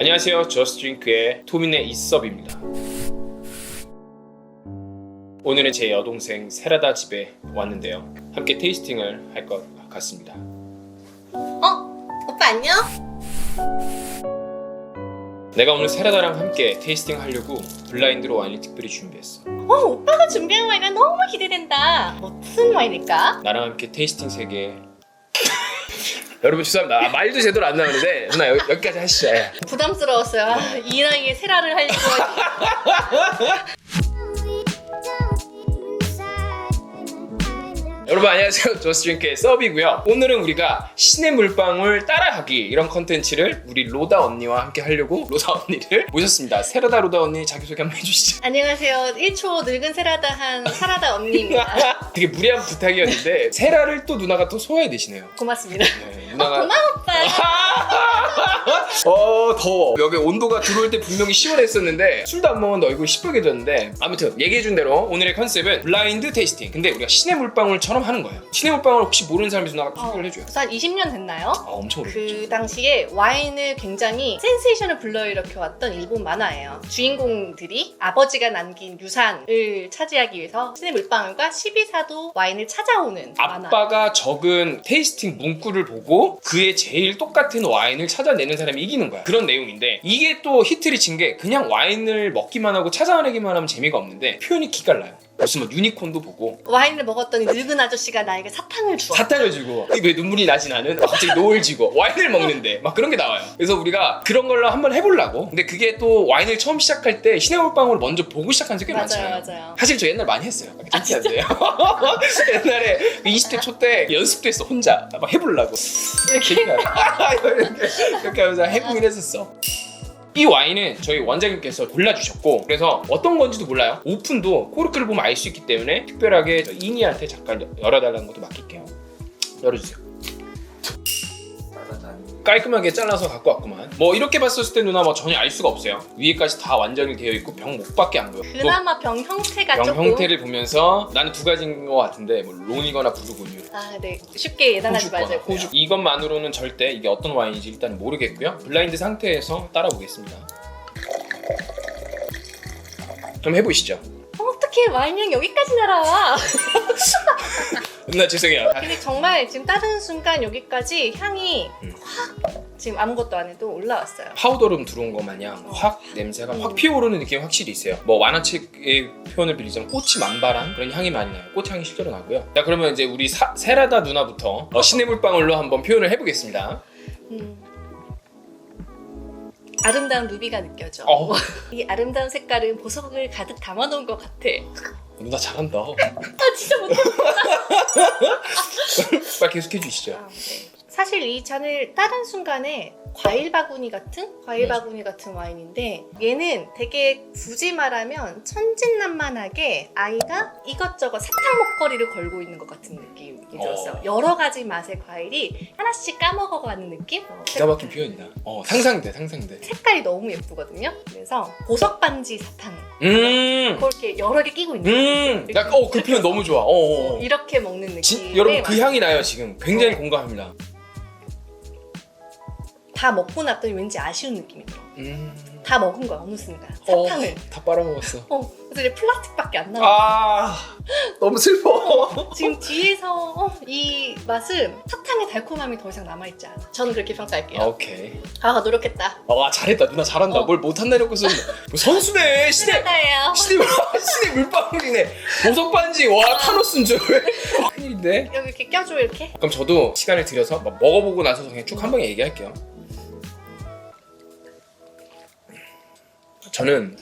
안녕하세요. 저스트링크의 토민의 이섭입니다. 오늘은 제 여동생 세라다 집에 왔는데요. 함께 테이스팅을 할 것 같습니다. 어? 오빠 안녕? 내가 오늘 세라다랑 함께 테이스팅 하려고 블라인드로 와인을 특별히 준비했어. 어 오빠가 준비한 와인은 너무 기대된다 뭐 무슨 와인일까? 나랑 함께 테이스팅 세계 여러분 죄송합니다. 아, 말도 제대로 안 나오는데 누나 여, 여기까지 하시죠. 예. 부담스러웠어요 아, 이 나이에 세라를 하려고 여러분 안녕하세요. 저스트링크의 서비고요. 오늘은 우리가 신의 물방울 따라하기 이런 컨텐츠를 우리 로다 언니와 함께 하려고 로다 언니를 모셨습니다. 세라다 로다 언니 자기소개 한번 해주시죠. 안녕하세요 1초 늙은 세라다 한 사라다 언니입니다 되게 무리한 부탁이었는데 세라를 또 누나가 또 소화해내시네요. 고맙습니다 네, 누나가 고마워 오빠 어 더워 여기 온도가 들어올 때 분명히 시원했었는데 술도 안 먹었는데 얼굴이 시뻘개졌는데 아무튼 얘기해준 대로 오늘의 컨셉은 블라인드 테이스팅 근데 우리가 신의 물방울처럼 하는 거예요 신의 물방울 혹시 모르는 사람이 누나가 소개를 해줘요 한 20년 됐나요? 아 엄청 오래됐죠 그 당시에 와인을 굉장히 센세이션을 불러일으켜 왔던 일본 만화예요. 주인공들이 아버지가 남긴 유산을 차지하기 위해서 신의 물방울과 12사도 와인을 찾아오는 만화. 아빠가 적은 테이스팅 문구를 보고 그에 제일 똑같은 와인을 찾아 내는 사람이 이기는 거야. 그런 내용인데 이게 또 히트를 친 게 그냥 와인을 먹기만 하고 찾아내기만 하면 재미가 없는데 표현이 기깔나요. 무슨 뭐 유니콘도 보고 와인을 먹었더니 늙은 아저씨가 나에게 사탕을 주어. 사탕을 주고 왜 눈물이 나지 나는 갑자기 노을 지고 와인을 먹는데 막 그런 게 나와요. 그래서 우리가 그런 걸로 한번 해보려고. 근데 그게 또 와인을 처음 시작할 때 신의 물방울을 먼저 보고 시작한 적꽤 맞아요, 많잖아요. 맞아요. 사실 저 옛날 많이 했어요. 아, 진짜 안 돼요. 옛날에 20대 초 때 연습도 했어 혼자 막 해보려고. 이렇게 이렇게 이렇게 하면서 해보긴 했었어. 이 와인은 저희 원장님께서 골라주셨고 그래서 어떤 건지도 몰라요. 오픈도 코르크를 보면 알 수 있기 때문에 특별하게 저 이니한테 잠깐 열어달라는 것도 맡길게요. 열어주세요. 깔끔하게 잘라서 갖고 왔구만. 뭐 이렇게 봤었을 때 누나 뭐 전혀 알 수가 없어요. 위에까지 다 완전히 되어 있고 병 목밖에 안 보여. 또 그나마 병 형태가 병 조금 형태를 보면서 나는 두 가지인 것 같은데 뭐 론이거나 부르고뉴. 아, 네. 쉽게 예단하지 호주거나 마세요. 호주 이것만으로는 절대 이게 어떤 와인인지 일단 모르겠고요. 블라인드 상태에서 따라 보겠습니다. 좀 해보시죠. 어떻게 와인이 여기까지 날아와? 누나 죄송해요. 아, 근데 정말 지금 따르는 순간 여기까지 향이 음. 확 지금 아무것도 안 해도 올라왔어요. 파우더룸 들어온 것 마냥 확 냄새가 확 피어오르는 느낌이 확실히 있어요. 뭐 만화책의 표현을 빌리자면 꽃이 만발한 그런 향이 많이 나요. 꽃향이 실제로 나고요. 자 그러면 이제 우리 사- 세라다 누나부터 어, 신의 물방울로 한번 표현을 해보겠습니다. 음. 아름다운 루비가 느껴져. 어. 이 아름다운 색깔은 보석을 가득 담아놓은 것 같아. 누나 잘한다. 아 진짜 못해. 빨리 계속 해 주시죠. 아, 네. 사실 이 잔을 따른 순간에 과일 바구니 같은 과일 네. 바구니 같은 와인인데 얘는 되게 굳이 말하면 천진난만하게 아이가 이것저것 사탕 먹거리를 걸고 있는 것 같은 느낌이 들었어요. 어. 여러 가지 맛의 과일이 하나씩 까먹어가는 느낌? 어, 기가 막힌 표현이다. 어 상상돼 상상돼. 색깔이 너무 예쁘거든요. 그래서 보석 반지 사탕 음. 그렇게 여러 개 끼고 있는 음, 약간 어그 표현 너무 좋아. 어, 어, 어. 이렇게 먹는 느낌. 진, 여러분 그 향이 나요 지금. 굉장히 공감합니다. 다 먹고 났더니 왠지 아쉬운 느낌이 들어. 음, 다 먹은 거야 어느 순간 어, 사탕을. 다 빨아먹었어. 어, 그래서 이제 플라스틱밖에 안 남아. 아, 너무 슬퍼. 지금 뒤에서 어, 이 맛은 사탕의 달콤함이 더 이상 남아있지 않아. 저는 그렇게 평가할게요. 오케이. 아, 노력했다. 와 잘했다 누나 잘한다. 어. 뭘 못한다놓고서 뭐 선수네 시대. 시대 시대 물방울이네. 보석 반지 와 타노스인 줄. 큰일인데. 여기 이렇게 껴줘 이렇게. 그럼 저도 시간을 들여서 막 먹어보고 나서 그냥 쭉 한 방에 얘기할게요. 저는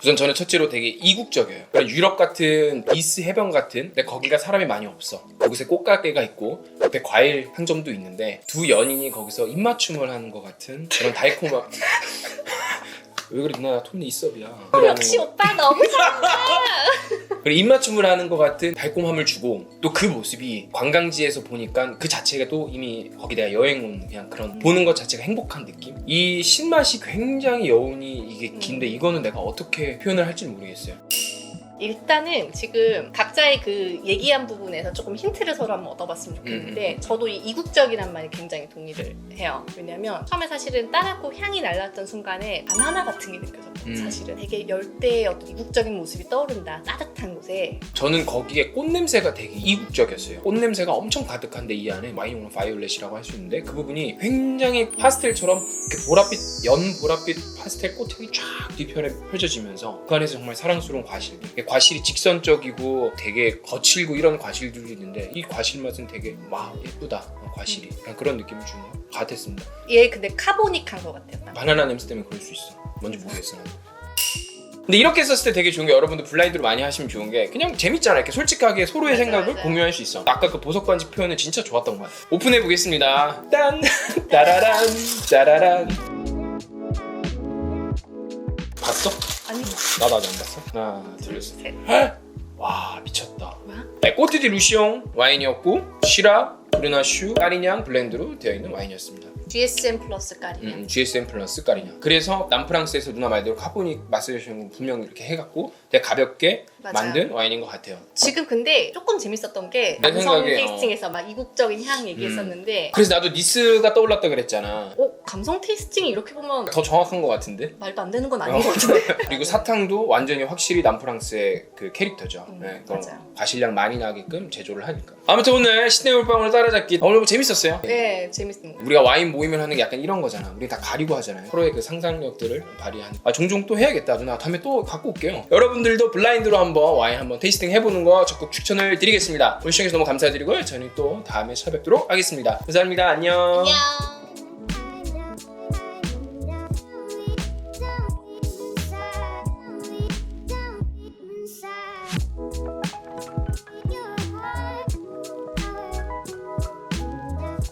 우선 저는 첫째로 되게 이국적이에요. 그러니까 유럽 같은 니스 해변 같은 근데 거기가 사람이 많이 없어. 거기서 꽃가게가 있고 옆에 과일 상점도 있는데 두 연인이 거기서 입맞춤을 하는 것 같은 그런 달콤한 왜 그래 누나 톤이 있어비야. 어, 역시 오빠 너무 잘한다. 그리고 입맞춤을 하는 것 같은 달콤함을 주고 또 그 모습이 관광지에서 보니까 그 자체가 또 이미 거기 내가 여행 온 그냥 그런 보는 것 자체가 행복한 느낌? 이 신맛이 굉장히 여운이 이게 긴데 이거는 내가 어떻게 표현을 할지 모르겠어요 일단은 지금 각자의 그 얘기한 부분에서 조금 힌트를 서로 한번 얻어봤으면 좋겠는데 음, 저도 이 이국적이란 말이 굉장히 동의를 해요. 왜냐면 처음에 사실은 따갑고 향이 날랐던 순간에 바나나 같은 게 느껴졌거든요. 음. 사실은 되게 열대의 어떤 이국적인 모습이 떠오른다. 따뜻한 곳에 저는 거기에 꽃 냄새가 되게 이국적이었어요. 꽃 냄새가 엄청 가득한데 이 안에 와인용 바이올렛이라고 할 수 있는데 그 부분이 굉장히 파스텔처럼 이렇게 보랏빛 연 보랏빛 파스텔 꽃이 쫙 뒤편에 펼쳐지면서 그 안에서 정말 사랑스러운 과실들. 과실이 직선적이고 되게 거칠고 이런 과실들이 있는데 이 과실 맛은 되게 와 예쁘다 어, 과실이 그런 느낌을 주는 것 같았습니다. 얘 근데 카보닉한 것 같아요. 딱. 바나나 냄새 때문에 그럴 수 있어. 뭔지 모르겠어. 나도. 근데 이렇게 썼을 때 되게 좋은 게 여러분들 블라인드로 많이 하시면 좋은 게 그냥 재밌잖아. 이렇게 솔직하게 서로의 맞아, 생각을 맞아. 공유할 수 있어. 아까 그 보석 반지 표현은 진짜 좋았던 것 같아. 오픈해 보겠습니다. 딴 따라란 짜라란. 봤어? 아니 나도 아직 안 봤어. 하나, 둘, 셋. 셋. 와 미쳤다. 뭐야? 네, 꼬트디 루시옹 와인이었고 시라, 브르나슈, 까리냥 블렌드로 되어 있는 와인이었습니다. GSM 플러스 까리. 음, GSM 플러스 까리냐. 그래서 남프랑스에서 누나 말대로 카보닉 마스레이션 분명 이렇게 해갖고 되게 가볍게 맞아요. 만든 와인인 것 같아요. 지금 근데 조금 재밌었던 게 내 남성 생각에, 테이스팅에서 막 이국적인 향 얘기했었는데 그래서 나도 니스가 떠올랐다 그랬잖아. 어 감성 테이스팅이 이렇게 보면 더 정확한 것 같은데. 말도 안 되는 건 아닌 것 같은데 그리고 사탕도 완전히 확실히 남프랑스의 그 캐릭터죠. 음, 네, 맞아요. 과실량 많이 나게끔 제조를 하니까. 아무튼 오늘 시내 물방울 따라잡기 오늘 뭐 재밌었어요. 네 재밌습니다 우리가 와인 모이면 하는 게 약간 이런 거잖아. 우리 다 가리고 하잖아요. 서로의 그 상상력들을 발휘하는. 아 종종 또 해야겠다 누나. 다음에 또 갖고 올게요. 여러분들도 블라인드로 한번 와인 한번 테이스팅 해보는 거 적극 추천을 드리겠습니다. 오늘 시청해주셔서 너무 감사드리고요. 저는 또 다음에 찾아뵙도록 하겠습니다. 감사합니다. 안녕. 안녕